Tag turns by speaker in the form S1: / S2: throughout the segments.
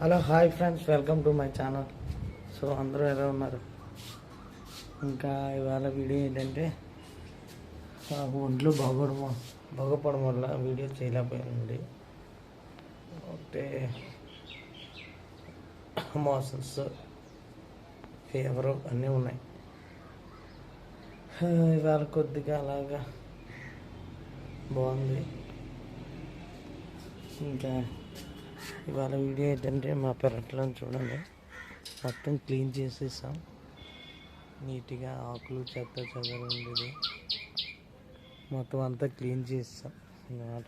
S1: Hello hi friends welcome to my channel. So అందరూ ఎలా ఉన్నారు? ఇంకా ఇవాళ వీడియో ఏంటంటే ఒంట్లో బాగోడం బాగోపడం వల్ల వీడియో చేయలేకపోయానండి. ఒకటే మోషన్స్ ఫీవరు అన్నీ ఉన్నాయి. ఇవాళ కొద్దిగా అలాగా బాగుంది. ఇంకా ఇవాళ వీడియో ఏంటంటే మా పెరట్లను చూడండి. మొత్తం క్లీన్ చేసేసాం. నీట్గా ఆకులు చెత్త చెదర ఉండేది. మొత్తం అంతా క్లీన్ చేసాం అన్నమాట.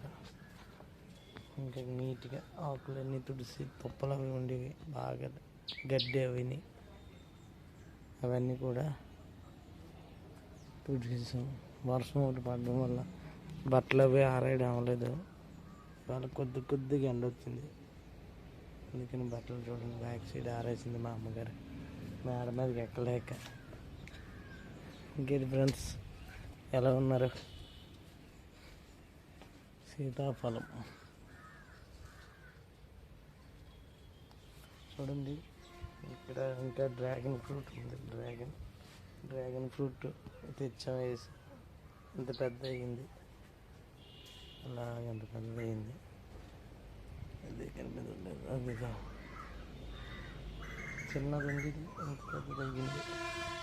S1: ఇంకా నీట్గా ఆకులన్నీ తుడిసి తుప్పలు అవి ఉండేవి బాగా గడ్డి అవిని అవన్నీ కూడా తుడిచేసాం వర్షం ఒకటి పడడం వల్ల బట్టలు అవి ఆరేయడం అవ్వలేదు. ఇవాళ కొద్ది కొద్దిగా ఎండ వచ్చింది. అందుకని బట్టలు చూడండి. బ్యాక్ సైడ్ ఆరేసింది మా అమ్మగారు. మేడ మీదకి ఎక్కలేక. ఇంకేంటి ఫ్రెండ్స్? ఎలా ఉన్నారు? సీతాఫలం. చూడండి. ఇక్కడ ఇంకా డ్రాగన్ ఫ్రూట్ ఉంది. డ్రాగన్. డ్రాగన్ ఫ్రూట్ తెచ్చాం వేసి. ఇంత పెద్ద అయింది అలాగ ఎంత పెద్ద అయింది 여기가 전라도 전기지 어디까지 전기인데